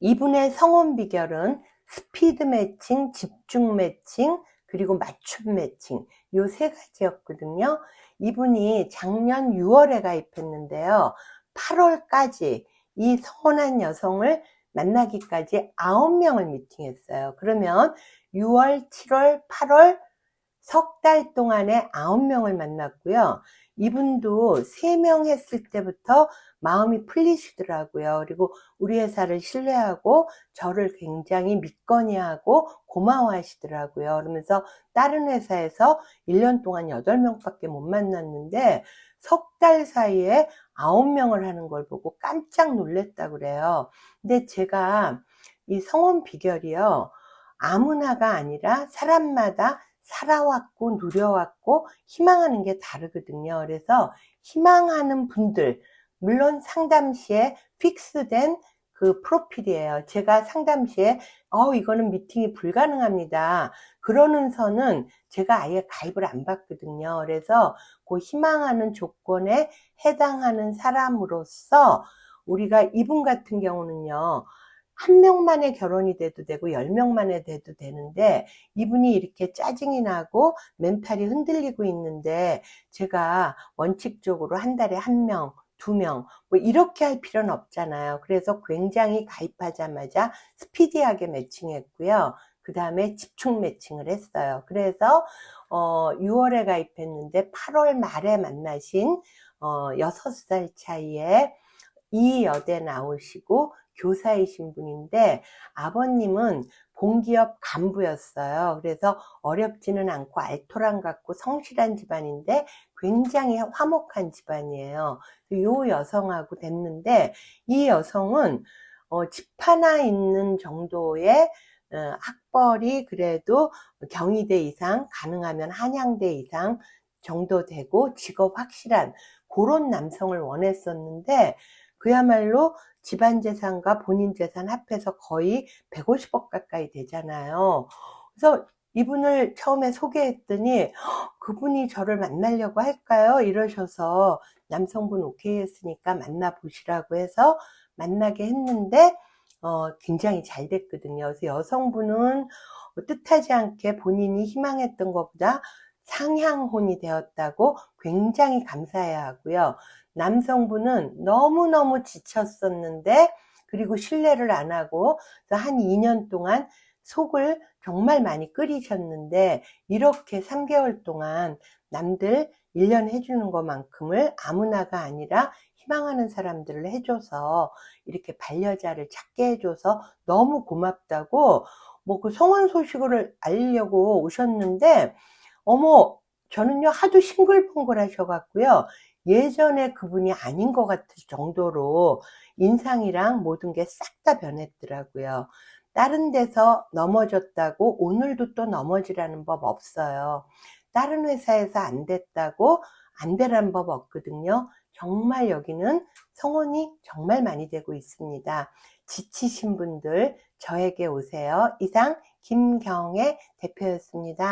이분의 성원 비결은 스피드 매칭, 집중 매칭, 그리고 맞춤 매칭 요 세 가지였거든요. 이분이 작년 6월에 가입했는데요. 8월까지 이 성원한 여성을 만나기까지 9명을 미팅했어요. 그러면 6월, 7월, 8월 석 달 동안에 9명을 만났고요. 이분도 3명 했을 때부터 마음이 풀리시더라고요. 그리고 우리 회사를 신뢰하고 저를 굉장히 믿거니 하고 고마워 하시더라고요. 그러면서 다른 회사에서 1년 동안 8명밖에 못 만났는데 석 달 사이에 9명을 하는 걸 보고 깜짝 놀랐다 그래요. 근데 제가 이 성원 비결이요. 아무나가 아니라 사람마다 살아왔고 누려왔고 희망하는 게 다르거든요. 그래서 희망하는 분들 물론 상담시에 픽스된 그 프로필이에요. 제가 상담시에 어 이거는 미팅이 불가능합니다. 그러는 선은 제가 아예 가입을 안 받거든요. 그래서 그 희망하는 조건에 해당하는 사람으로서 우리가 이분 같은 경우는요. 한 명만의 결혼이 돼도 되고 열 명만에 돼도 되는데 이분이 이렇게 짜증이 나고 멘탈이 흔들리고 있는데 제가 원칙적으로 한 달에 한 명, 두 명, 뭐 이렇게 할 필요는 없잖아요. 그래서 굉장히 가입하자마자 스피디하게 매칭했고요. 그 다음에 집중 매칭을 했어요. 그래서 어 6월에 가입했는데 8월 말에 만나신 어 6살 차이에 이 여대 나오시고 교사이신 분인데 아버님은 공기업 간부였어요. 그래서 어렵지는 않고 알토란 같고 성실한 집안인데 굉장히 화목한 집안이에요. 요 여성하고 됐는데 이 여성은 어, 집 하나 있는 정도의 어, 학벌이 그래도 경희대 이상 가능하면 한양대 이상 정도 되고 직업 확실한 그런 남성을 원했었는데 그야말로 집안 재산과 본인 재산 합해서 거의 150억 가까이 되잖아요. 그래서 이분을 처음에 소개했더니 그분이 저를 만나려고 할까요? 이러셔서 남성분 오케이 했으니까 만나보시라고 해서 만나게 했는데 어, 굉장히 잘 됐거든요. 그래서 여성분은 뜻하지 않게 본인이 희망했던 것보다 상향혼이 되었다고 굉장히 감사해야 하고요. 남성분은 너무너무 지쳤었는데 그리고 신뢰를 안 하고 한 2년 동안 속을 정말 많이 끓이셨는데 이렇게 3개월 동안 남들 1년 해주는 것만큼을 아무나가 아니라 희망하는 사람들을 해줘서 이렇게 반려자를 찾게 해줘서 너무 고맙다고 뭐 그 성원 소식을 알리려고 오셨는데 어머 저는요 하도 싱글벙글 하셔갖고요 예전에 그분이 아닌 것 같을 정도로 인상이랑 모든 게 싹 다 변했더라고요. 다른 데서 넘어졌다고 오늘도 또 넘어지라는 법 없어요. 다른 회사에서 안 됐다고 안 되라는 법 없거든요. 정말 여기는 성원이 정말 많이 되고 있습니다. 지치신 분들 저에게 오세요. 이상 김경애 대표였습니다.